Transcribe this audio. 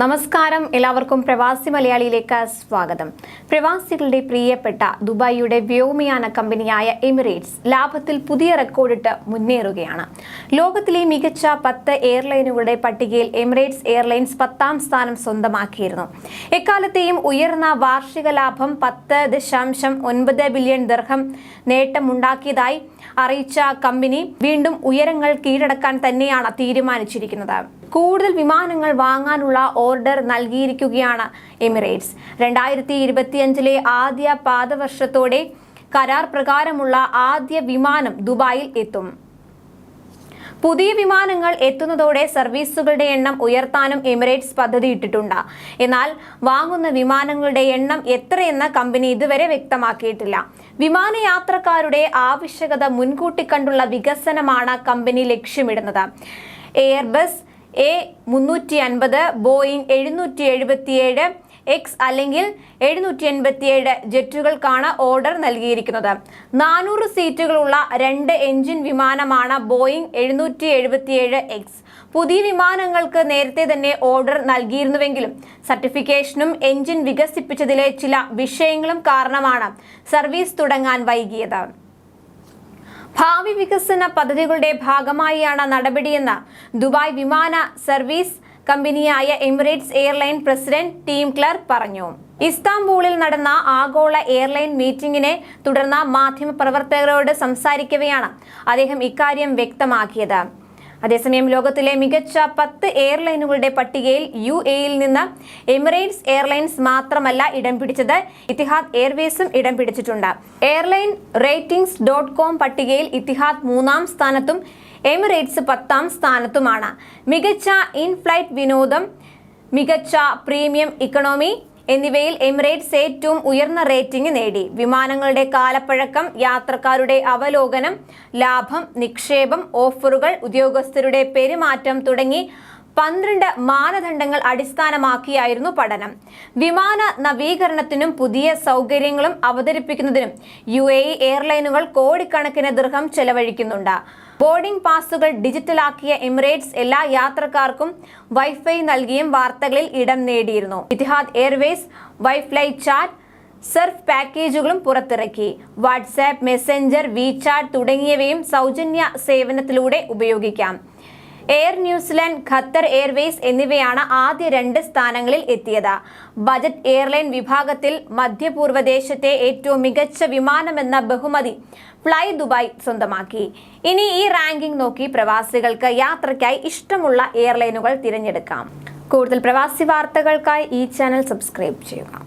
നമസ്കാരം. എല്ലാവർക്കും പ്രവാസി മലയാളിയിലേക്ക് സ്വാഗതം. പ്രവാസികളുടെ പ്രിയപ്പെട്ട ദുബായിയുടെ വ്യോമയാന കമ്പനിയായ എമിറേറ്റ്സ് ലാഭത്തിൽ പുതിയ റെക്കോർഡിട്ട് മുന്നേറുകയാണ്. ലോകത്തിലെ മികച്ച പത്ത് എയർലൈനുകളുടെ പട്ടികയിൽ എമിറേറ്റ്സ് എയർലൈൻസ് പത്താം സ്ഥാനം സ്വന്തമാക്കിയിരുന്നു. എക്കാലത്തെയും ഉയർന്ന വാർഷിക ലാഭം പത്ത് ദശാംശം ഒൻപത് ബില്യൺ ദർഹം നേട്ടമുണ്ടാക്കിയതായി അറിയിച്ച കമ്പനി വീണ്ടും ഉയരങ്ങൾ കീഴടക്കാൻ തന്നെയാണ് തീരുമാനിച്ചിരിക്കുന്നത്. കൂടുതൽ വിമാനങ്ങൾ വാങ്ങാനുള്ള ഓർഡർ നൽകിയിരിക്കുകയാണ് എമിറേറ്റ്സ്. രണ്ടായിരത്തി ഇരുപത്തിയഞ്ചിലെ ആദ്യ പാദവർഷത്തോടെ കരാർ പ്രകാരമുള്ള ആദ്യ വിമാനം ദുബായിൽ എത്തും. പുതിയ വിമാനങ്ങൾ എത്തുന്നതോടെ സർവീസുകളുടെ എണ്ണം ഉയർത്താനും എമിറേറ്റ്സ് പദ്ധതി ഇട്ടിട്ടുണ്ട് എന്നാൽ വാങ്ങുന്ന വിമാനങ്ങളുടെ എണ്ണം എത്രയെന്ന കമ്പനി ഇതുവരെ വ്യക്തമാക്കിയിട്ടില്ല. വിമാനയാത്രക്കാരുടെ ആവശ്യകത മുൻകൂട്ടി കണ്ടുള്ള വികസനമാണ് കമ്പനി ലക്ഷ്യമിടുന്നത്. എയർബസ് എ മുന്നൂറ്റി അൻപത് ബോയിങ് എഴുന്നൂറ്റി എഴുപത്തിയേഴ് എക്സ് അല്ലെങ്കിൽ എഴുന്നൂറ്റി എൺപത്തിയേഴ് ജെറ്റുകൾക്കാണ് ഓർഡർ നൽകിയിരിക്കുന്നത്. നാനൂറ് സീറ്റുകളുള്ള രണ്ട് എഞ്ചിൻ വിമാനമാണ് ബോയിങ് എഴുന്നൂറ്റി എഴുപത്തിയേഴ് എക്സ് പുതിയ വിമാനങ്ങൾക്ക് നേരത്തെ തന്നെ ഓർഡർ നൽകിയിരുന്നുവെങ്കിലും സർട്ടിഫിക്കേഷനും എഞ്ചിൻ വികസിപ്പിച്ചതിലെ ചില വിഷയങ്ങളും കാരണമാണ് സർവീസ് തുടങ്ങാൻ വൈകിയത്. ഭാവി വികസന പദ്ധതികളുടെ ഭാഗമായാണ് നടപടിയെന്ന് ദുബായ് വിമാന സർവീസ് കമ്പനിയായ Emirates airline president Tim Clark പറഞ്ഞു. ഇസ്താംബൂളിൽ നടന്ന ആഗോള എയർലൈൻ മീറ്റിംഗിനെ തുടർന്ന് മാധ്യമപ്രവർത്തകരോട് സംസാരിക്കവെയാണ് അദ്ദേഹം ഇക്കാര്യം വ്യക്തമാക്കിയത്. അതേസമയം ലോകത്തിലെ മികച്ച പത്ത് എയർലൈനുകളുടെ പട്ടികയിൽ യു എയിൽ നിന്ന് എമിറേറ്റ്സ് എയർലൈൻസ് മാത്രമല്ല ഇടം പിടിച്ചത്. ഇത്തിഹാദ് എയർവേസും ഇടം പിടിച്ചിട്ടുണ്ട്. എയർലൈൻ റേറ്റിംഗ്സ് ഡോട്ട് കോം പട്ടികയിൽ ഇത്തിഹാദ് മൂന്നാം സ്ഥാനത്തും എമിറേറ്റ്സ് പത്താം സ്ഥാനത്തുമാണ്. മികച്ച ഇൻ ഫ്ലൈറ്റ് വിനോദം മികച്ച പ്രീമിയം ഇക്കണോമി എന്നിവയിൽ എമിറേറ്റ്സ് ഏറ്റവും ഉയർന്ന റേറ്റിംഗ് നേടി. വിമാനങ്ങളുടെ കാലപ്പഴക്കം യാത്രക്കാരുടെ അവലോകനം ലാഭം നിക്ഷേപം ഓഫറുകൾ ഉദ്യോഗസ്ഥരുടെ പെരുമാറ്റം തുടങ്ങി പന്ത്രണ്ട് മാനദണ്ഡങ്ങൾ അടിസ്ഥാനമാക്കിയായിരുന്നു പഠനം. വിമാന നവീകരണത്തിനും പുതിയ സൗകര്യങ്ങളും അവതരിപ്പിക്കുന്നതിനും യു എയർലൈനുകൾ കോടിക്കണക്കിന് ദൃഹം ചെലവഴിക്കുന്നുണ്ട്. ബോർഡിംഗ് പാസുകൾ ഡിജിറ്റലാക്കിയ എമിറേറ്റ്സ് എല്ലാ യാത്രക്കാർക്കും വൈഫൈ നൽകിയും വാർത്തകളിൽ ഇടം നേടിയിരുന്നു. Etihad Airways WiFly chat surf പാക്കേജുകളും പുറത്തിറക്കി. വാട്സാപ്പ് മെസ്സഞ്ചർ വിചാറ്റ് തുടങ്ങിയവയും സൗജന്യ സേവനത്തിലൂടെ ഉപയോഗിക്കാം. എയർ ന്യൂസിലാൻഡ് ഖത്തർ എയർവേസ് എന്നിവയാണ് ആദ്യ രണ്ട് സ്ഥാനങ്ങളിൽ എത്തിയത്. ബജറ്റ് എയർലൈൻ വിഭാഗത്തിൽ മധ്യപൂർവദേശത്തെ ഏറ്റവും മികച്ച വിമാനമെന്ന ബഹുമതി ഫ്ലൈ ദുബായ് സ്വന്തമാക്കി. ഇനി ഈ റാങ്കിംഗ് നോക്കി പ്രവാസികൾക്ക് യാത്രയ്ക്കായി ഇഷ്ടമുള്ള എയർലൈനുകൾ തിരഞ്ഞെടുക്കാം. കൂടുതൽ പ്രവാസി വാർത്തകൾക്കായി ഈ ചാനൽ സബ്സ്ക്രൈബ് ചെയ്യുക.